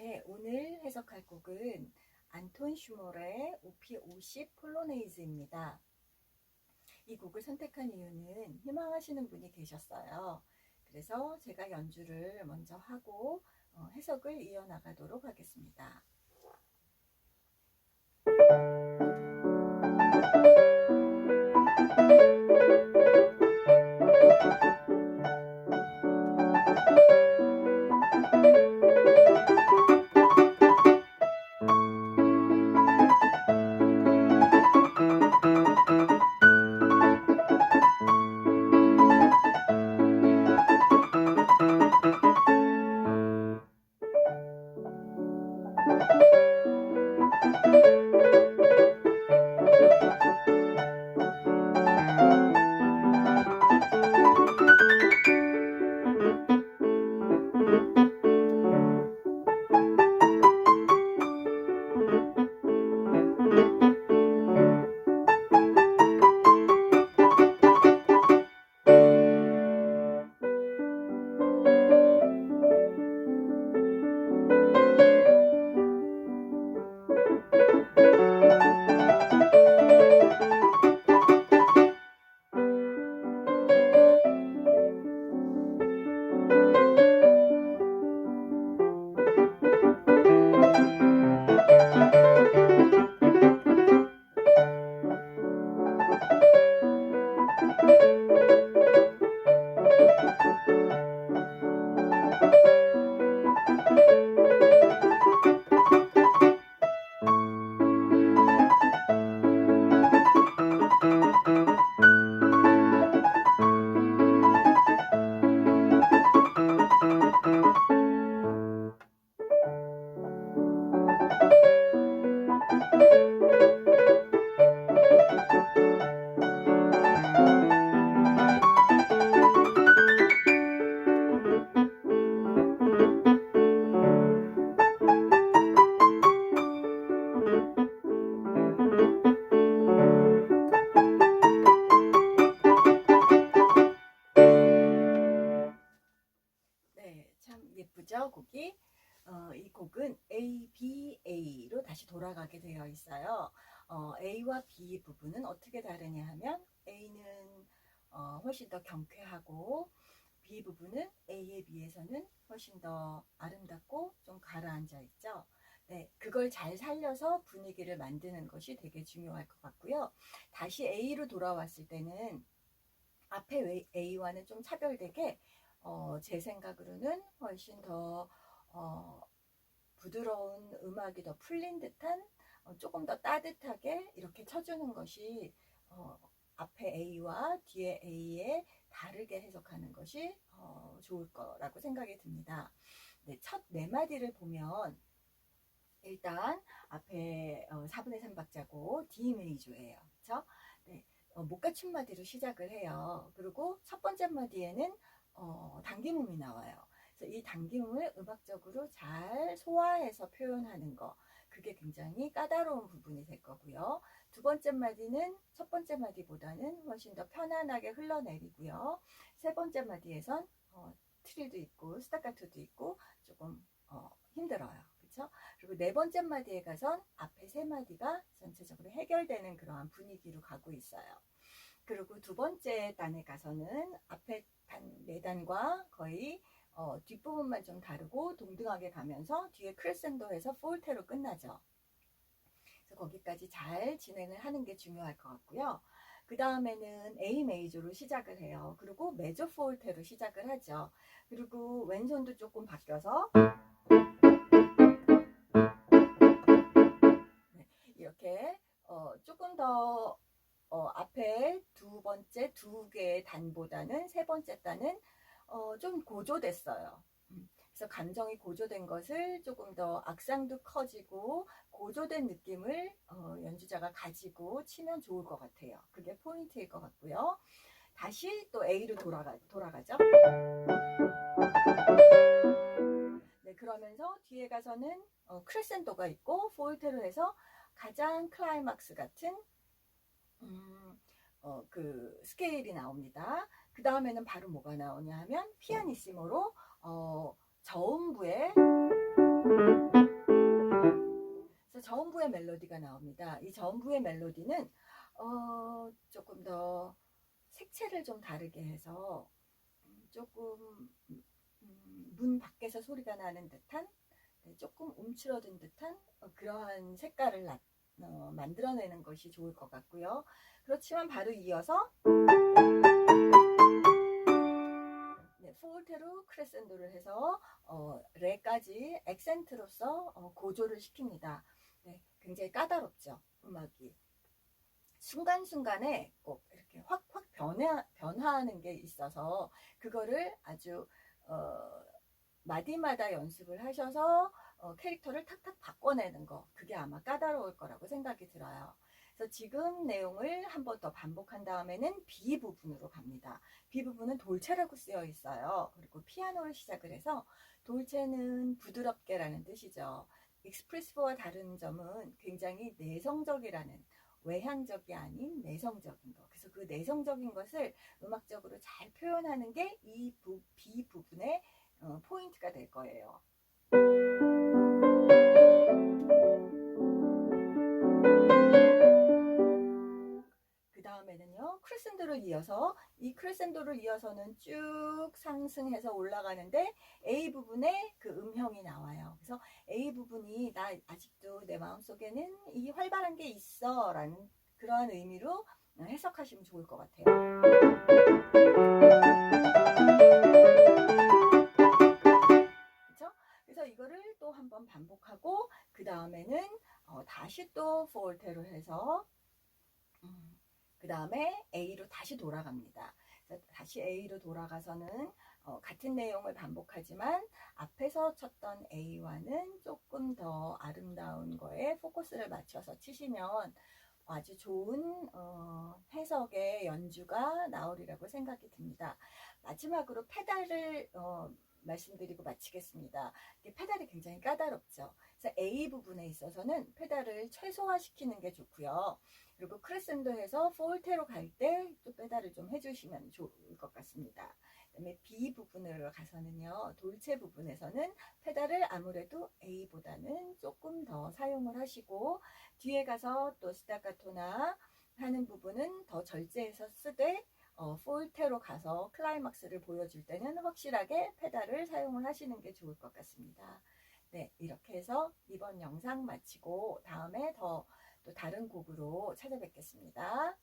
네, 오늘 해석할 곡은 안톤 슈머의 OP50 폴로네이즈입니다. 이 곡을 선택한 이유는 희망하시는 분이 계셨어요. 그래서 제가 연주를 먼저 하고 어, 해석을 이어나가도록 하겠습니다. 네, 예쁘죠, 곡이? 어, 이 곡은 A, B, A로 다시 돌아가게 되어 있어요. 어, A와 B 부분은 어떻게 다르냐 하면 A는 어, 훨씬 더 경쾌하고 B 부분은 A에 비해서는 훨씬 더 아름답고 좀 가라앉아 있죠. 네, 그걸 잘 살려서 분위기를 만드는 것이 되게 중요할 것 같고요. 다시 A로 돌아왔을 때는 앞에 A와는 좀 차별되게 어, 제 생각으로는 훨씬 더 어, 부드러운 음악이 더 풀린 듯한 어, 조금 더 따뜻하게 이렇게 쳐주는 것이 어, 앞에 A와 뒤에 A에 다르게 해석하는 것이 어, 좋을 거라고 생각이 듭니다. 네, 첫 네 마디를 보면 일단 앞에 어, 4분의 3 박자고 D 메이저예요. 그렇죠? 네, 어, 목가춤 마디로 시작을 해요. 그리고 첫 번째 마디에는 어, 당김음이 나와요. 그래서 이 당김음을 음악적으로 잘 소화해서 표현하는 거. 그게 굉장히 까다로운 부분이 될 거고요. 두 번째 마디는 첫 번째 마디보다는 훨씬 더 편안하게 흘러내리고요. 세 번째 마디에선 어, 트리도 있고 스타카토도 있고 조금 어, 힘들어요. 그렇죠? 그리고 네 번째 마디에 가선 앞에 세 마디가 전체적으로 해결되는 그러한 분위기로 가고 있어요. 그리고 두 번째 단에 가서는 앞에 단 네 단과 거의 어, 뒷부분만 좀 다르고 동등하게 가면서 뒤에 크레센도에서 폴테로 끝나죠. 그래서 거기까지 잘 진행을 하는 게 중요할 것 같고요. 그 다음에는 A 메이저로 시작을 해요. 그리고 메저 폴테로 시작을 하죠. 그리고 왼손도 조금 바뀌어서 네, 이렇게 어, 조금 더 번째 두 개의 단보다는 세 번째 단은 어, 좀 고조됐어요. 음, 그래서 감정이 고조된 것을 조금 더 악상도 커지고 고조된 느낌을 어, 연주자가 가지고 치면 좋을 것 같아요. 그게 포인트일 것 같고요. 다시 또 A로 돌아가, 돌아가죠. 네, 그러면서 뒤에 가서는 어, 크레센도가 있고 포이테로 해서 가장 클라이막스 같은 음, 어, 그 스케일이 나옵니다. 그 다음에는 바로 뭐가 나오냐 하면 피아니시모로 어, 저음부에 멜로디가 나옵니다. 이 전부의 멜로디는 어, 조금 더 색채를 좀 다르게 해서 음, 조금 음, 문 밖에서 소리가 나는 듯한 네, 조금 움츠러든 듯한 어, 그러한 색깔을 나- 어, 만들어내는 것이 좋을 것 같고요. 그렇지만 바로 이어서 네, 포르테로 크레센도를 해서 어, 레까지 액센트로서 어, 고조를 시킵니다. 네, 굉장히 까다롭죠 음악이 순간순간에 꼭 이렇게 확확 변화 변화하는 게 있어서 그거를 아주 어, 마디마다 연습을 하셔서 어, 캐릭터를 탁탁 바꿔내는 거 그게 아마 까다로울 거라고 생각이 들어요. 그래서 지금 내용을 한 번 더 반복한 다음에는 B 부분으로 갑니다. B 부분은 돌체라고 쓰여 있어요. 그리고 피아노를 시작을 해서 돌체는 부드럽게라는 뜻이죠. 익스프레시브와 다른 점은 굉장히 내성적이라는 외향적이 아닌 내성적인 것. 그래서 그 내성적인 것을 음악적으로 잘 표현하는 게 이 B 부분의 어, 포인트가 될 거예요. 크레센도를 이어서, 이 크레센도를 이어서는 쭉 상승해서 올라가는데, A 부분에 그 음형이 나와요. 그래서 A 부분이 나 아직도 내 마음속에는 이 활발한 게 있어 라는 그러한 의미로 해석하시면 좋을 것 같아요. 그 다음에 A로 다시 돌아갑니다. 다시 A로 돌아가서는 어, 같은 내용을 반복하지만 앞에서 쳤던 A와는 조금 더 아름다운 거에 포커스를 맞춰서 치시면 아주 좋은 어, 해석의 연주가 나오리라고 생각이 듭니다. 마지막으로 페달을 어, 말씀드리고 마치겠습니다. 페달이 굉장히 까다롭죠. 그래서 A 부분에 있어서는 페달을 최소화시키는 게 좋고요. 그리고 크레센도에서 포르테로 갈 때 또 페달을 좀 해주시면 좋을 것 같습니다. 그다음에 B 부분으로 가서는요, 돌체 부분에서는 페달을 아무래도 A보다는 조금 더 사용을 하시고 뒤에 가서 또 스타카토나 하는 부분은 더 절제해서 쓰되 어, 포르테로 가서 클라이막스를 보여줄 때는 확실하게 페달을 사용을 하시는 게 좋을 것 같습니다. 네, 이렇게 해서 이번 영상 마치고 다음에 더 또 다른 곡으로 찾아뵙겠습니다.